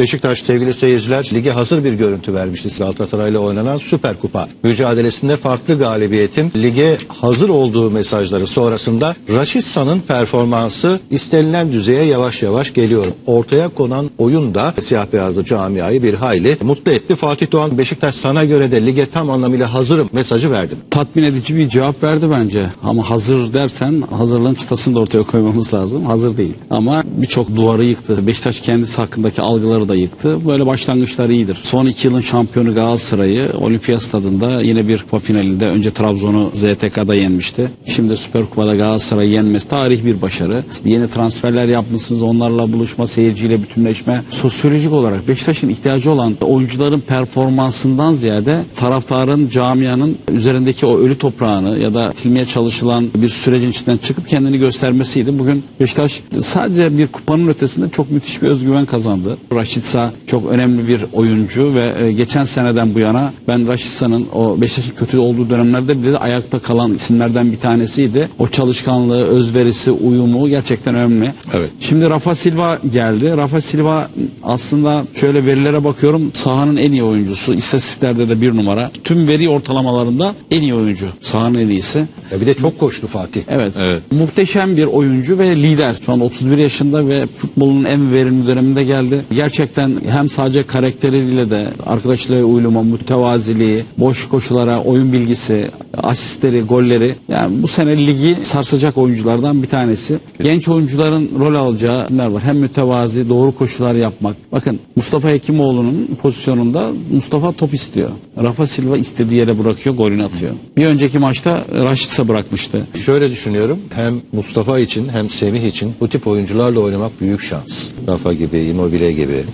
Beşiktaş sevgili seyirciler lige hazır bir görüntü vermişti Galatasaray'la oynanan Süper Kupa mücadelesinde farklı galibiyetin lige hazır olduğu mesajları sonrasında Raşitsa'nın performansı istenilen düzeye yavaş yavaş geliyor. Ortaya konan oyun da siyah beyazlı camiayı bir hayli mutlu etti. Fatih Doğan Beşiktaş sana göre de lige tam anlamıyla hazırım mesajı verdi. tatmin edici bir cevap verdi bence. Ama hazır dersen hazırlığın çıtasını da ortaya koymamız lazım. Hazır değil. Ama birçok duvarı yıktı. Beşiktaş kendisi hakkındaki algıları da yıktı. Böyle başlangıçlar iyidir. Son iki yılın şampiyonu Galatasaray'ı Olimpiyat Stadında yine bir kupa finalinde önce Trabzon'u ZTK'da yenmişti. Şimdi Süper Kupa'da Galatasaray'ı yenmesi tarih bir başarı. Yeni transferler yapmışsınız. Onlarla buluşma, seyirciyle bütünleşme. Sosyolojik olarak Beşiktaş'ın ihtiyacı olan oyuncuların performansından ziyade taraftarın, camianın üzerindeki o ölü toprağını ya da silmeye çalışılan bir sürecin içinden çıkıp kendini göstermesiydi. Bugün Beşiktaş sadece bir kupanın ötesinde çok müthiş bir özgüven kazandı. Raşitsa çok önemli bir oyuncu ve e, geçen seneden bu yana ben Raşitsa'nın o Beşiktaş'ın kötü olduğu dönemlerde bile de ayakta kalan isimlerden bir tanesiydi. O çalışkanlığı, özverisi, uyumu gerçekten önemli. Evet. Şimdi Rafa Silva geldi. Rafa Silva aslında şöyle verilere bakıyorum sahanın en iyi oyuncusu. İstatistiklerde de bir numara. Tüm veri ortalamalarında en iyi oyuncu. Sahanın en iyisi. Ya bir de çok koştu Fatih. Evet. Muhteşem bir oyuncu ve lider. Şu an 31 yaşında ve futbolun en verimli döneminde geldi. Gerçekten hem sadece karakteriyle de arkadaşlarıyla uyuluma, mütevaziliği, boş koşulara, oyun bilgisi, asistleri, golleri. Yani bu sene ligi sarsacak oyunculardan bir tanesi. Genç oyuncuların rol alacağı kimler var? Hem mütevazi, doğru koşular yapmak. Bakın Mustafa Hekimoğlu'nun pozisyonunda Mustafa top istiyor. Rafa Silva istediği yere bırakıyor, golünü atıyor. Bir önceki maçta Raşitsa bırakmıştı. Şöyle düşünüyorum hem Mustafa için hem Semih için bu tip oyuncularla oynamak büyük şans. Rafa gibi, Immobile gibi.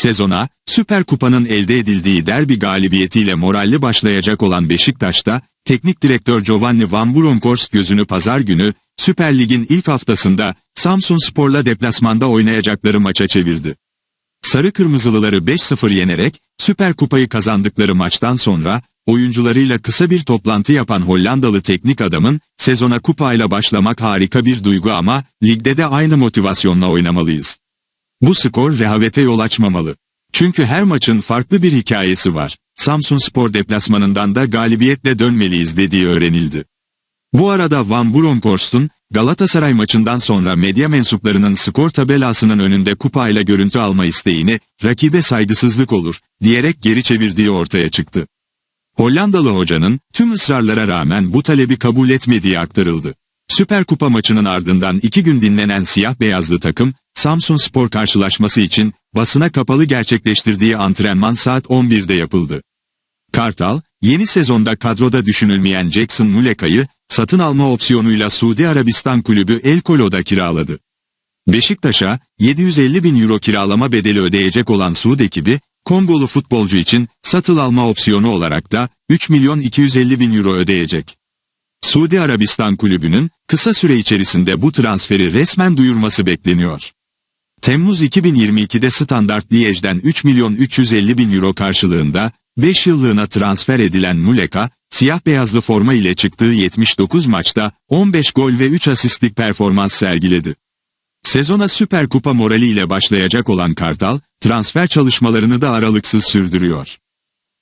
Sezona, Süper Kupa'nın elde edildiği derbi galibiyetiyle moralli başlayacak olan Beşiktaş'ta, teknik direktör Giovanni Van Bronckhorst gözünü pazar günü, Süper Lig'in ilk haftasında Samsun Spor'la deplasmanda oynayacakları maça çevirdi. Sarı Kırmızılıları 5-0 yenerek, Süper Kupayı kazandıkları maçtan sonra, oyuncularıyla kısa bir toplantı yapan Hollandalı teknik adamın, sezona kupayla başlamak harika bir duygu ama, ligde de aynı motivasyonla oynamalıyız. Bu skor rehavete yol açmamalı. Çünkü her maçın farklı bir hikayesi var. Samsun Spor deplasmanından da galibiyetle dönmeliyiz dediği öğrenildi. Bu arada Van Bronckhorst'un Galatasaray maçından sonra medya mensuplarının skor tabelasının önünde kupayla görüntü alma isteğini rakibe saygısızlık olur diyerek geri çevirdiği ortaya çıktı. Hollandalı hocanın tüm ısrarlara rağmen bu talebi kabul etmediği aktarıldı. Süper Kupa maçının ardından iki gün dinlenen siyah beyazlı takım, Samsun Spor karşılaşması için basına kapalı gerçekleştirdiği antrenman saat 11'de yapıldı. Kartal, yeni sezonda kadroda düşünülmeyen Jackson Muleka'yı satın alma opsiyonuyla Suudi Arabistan kulübü El Colo'da kiraladı. Beşiktaş'a 750 bin euro kiralama bedeli ödeyecek olan Suud ekibi, Kongolu futbolcu için satın alma opsiyonu olarak da 3 milyon 250 bin euro ödeyecek. Suudi Arabistan kulübünün kısa süre içerisinde bu transferi resmen duyurması bekleniyor. Temmuz 2022'de Standart Liège'den 3 milyon 350 bin euro karşılığında 5 yıllığına transfer edilen Muleka, siyah beyazlı forma ile çıktığı 79 maçta 15 gol ve 3 asistlik performans sergiledi. Sezona Süper Kupa moraliyle başlayacak olan Kartal, transfer çalışmalarını da aralıksız sürdürüyor.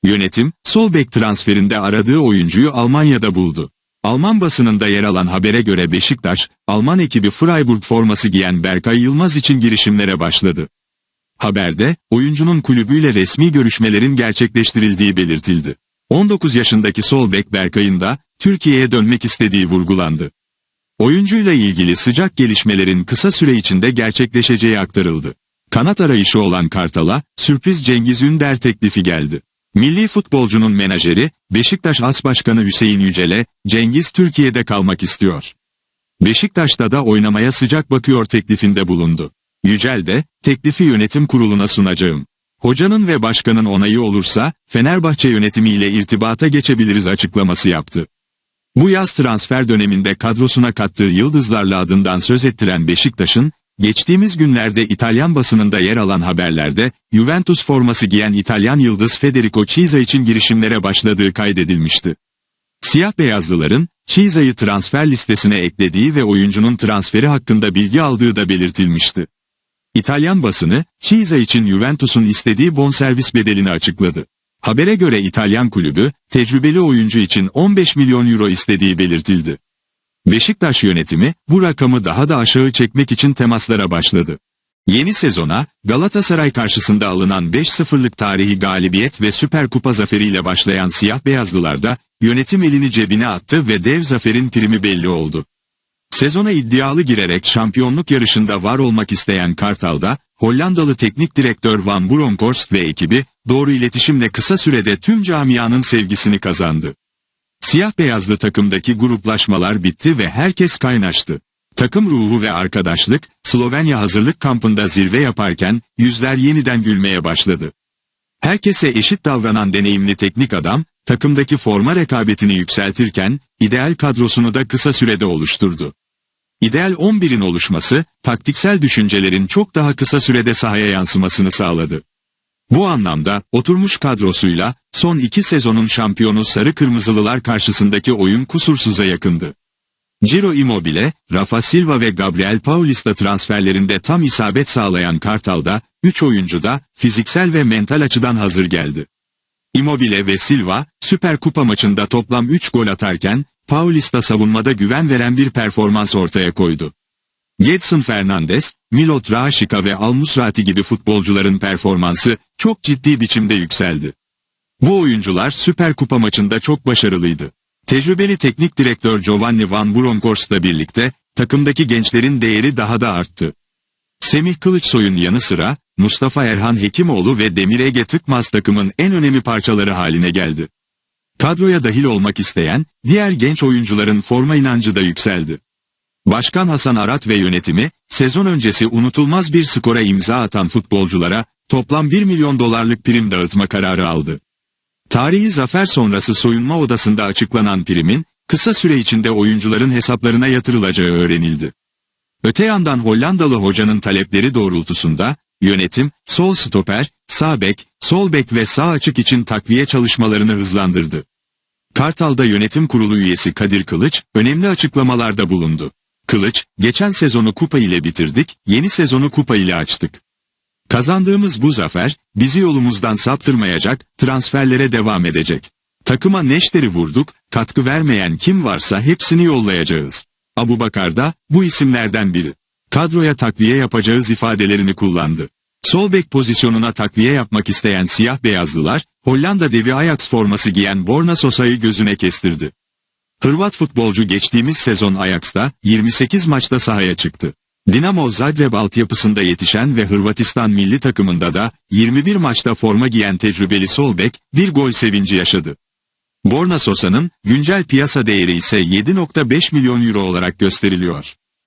Yönetim, sol bek transferinde aradığı oyuncuyu Almanya'da buldu. Alman basınında yer alan habere göre Beşiktaş, Alman ekibi Freiburg forması giyen Berkay Yılmaz için girişimlere başladı. Haberde, oyuncunun kulübüyle resmi görüşmelerin gerçekleştirildiği belirtildi. 19 yaşındaki sol bek Berkay'ın da, Türkiye'ye dönmek istediği vurgulandı. Oyuncuyla ilgili sıcak gelişmelerin kısa süre içinde gerçekleşeceği aktarıldı. Kanat arayışı olan Kartal'a, sürpriz Cengiz Ünder teklifi geldi. Milli futbolcunun menajeri, Beşiktaş As Başkanı Hüseyin Yücel'e, Cengiz Türkiye'de kalmak istiyor. Beşiktaş'ta da oynamaya sıcak bakıyor teklifinde bulundu. Yücel de, teklifi yönetim kuruluna sunacağım. Hocanın ve başkanın onayı olursa, Fenerbahçe yönetimiyle irtibata geçebiliriz açıklaması yaptı. Bu yaz transfer döneminde kadrosuna kattığı yıldızlarla adından söz ettiren Beşiktaş'ın, geçtiğimiz günlerde İtalyan basınında yer alan haberlerde, Juventus forması giyen İtalyan yıldız Federico Chiesa için girişimlere başladığı kaydedilmişti. Siyah beyazlıların, Chiesa'yı transfer listesine eklediği ve oyuncunun transferi hakkında bilgi aldığı da belirtilmişti. İtalyan basını, Chiesa için Juventus'un istediği bonservis bedelini açıkladı. Habere göre İtalyan kulübü, tecrübeli oyuncu için 15 milyon euro istediği belirtildi. Beşiktaş yönetimi, bu rakamı daha da aşağı çekmek için temaslara başladı. Yeni sezona, Galatasaray karşısında alınan 5-0'lık tarihi galibiyet ve Süper Kupa zaferiyle başlayan siyah beyazlılarda, yönetim elini cebine attı ve dev zaferin primi belli oldu. Sezona iddialı girerek şampiyonluk yarışında var olmak isteyen Kartal'da, Hollandalı teknik direktör Van Bronckhorst ve ekibi, doğru iletişimle kısa sürede tüm camianın sevgisini kazandı. Siyah beyazlı takımdaki gruplaşmalar bitti ve herkes kaynaştı. Takım ruhu ve arkadaşlık, Slovenya hazırlık kampında zirve yaparken, yüzler yeniden gülmeye başladı. Herkese eşit davranan deneyimli teknik adam, takımdaki forma rekabetini yükseltirken, ideal kadrosunu da kısa sürede oluşturdu. İdeal 11'in oluşması, taktiksel düşüncelerin çok daha kısa sürede sahaya yansımasını sağladı. Bu anlamda, oturmuş kadrosuyla, son iki sezonun şampiyonu Sarı Kırmızılılar karşısındaki oyun kusursuza yakındı. Ciro Immobile, Rafa Silva ve Gabriel Paulista transferlerinde tam isabet sağlayan Kartal'da, 3 oyuncu da fiziksel ve mental açıdan hazır geldi. Immobile ve Silva, Süper Kupa maçında toplam 3 gol atarken, Paulista savunmada güven veren bir performans ortaya koydu. Gedson Fernandes, Milot Raşika ve Almusrati gibi futbolcuların performansı çok ciddi biçimde yükseldi. Bu oyuncular Süper Kupa maçında çok başarılıydı. Tecrübeli teknik direktör Giovanni Van Bronckhorst'la birlikte takımdaki gençlerin değeri daha da arttı. Semih Kılıçsoy'un yanı sıra Mustafa Erhan Hekimoğlu ve Demir Ege Tıkmaz takımın en önemli parçaları haline geldi. Kadroya dahil olmak isteyen diğer genç oyuncuların forma inancı da yükseldi. Başkan Hasan Arat ve yönetimi, sezon öncesi unutulmaz bir skora imza atan futbolculara toplam 1 milyon dolarlık prim dağıtma kararı aldı. Tarihi zafer sonrası soyunma odasında açıklanan primin, kısa süre içinde oyuncuların hesaplarına yatırılacağı öğrenildi. Öte yandan Hollandalı hocanın talepleri doğrultusunda, yönetim, sol stoper, sağ bek, sol bek ve sağ açık için takviye çalışmalarını hızlandırdı. Kartal'da yönetim kurulu üyesi Kadir Kılıç, önemli açıklamalarda bulundu. Kılıç, geçen sezonu kupa ile bitirdik, yeni sezonu kupa ile açtık. Kazandığımız bu zafer, bizi yolumuzdan saptırmayacak, transferlere devam edecek. Takıma neşteri vurduk, katkı vermeyen kim varsa hepsini yollayacağız. Abu Bakar da, bu isimlerden biri. Kadroya takviye yapacağız ifadelerini kullandı. Sol bek pozisyonuna takviye yapmak isteyen siyah beyazlılar, Hollanda devi Ajax forması giyen Borna Sosa'yı gözüne kestirdi. Hırvat futbolcu geçtiğimiz sezon Ajax'ta 28 maçta sahaya çıktı. Dinamo Zagreb altyapısında yetişen ve Hırvatistan milli takımında da 21 maçta forma giyen tecrübeli sol bek bir gol sevinci yaşadı. Borna Sosa'nın güncel piyasa değeri ise 7.5 milyon euro olarak gösteriliyor.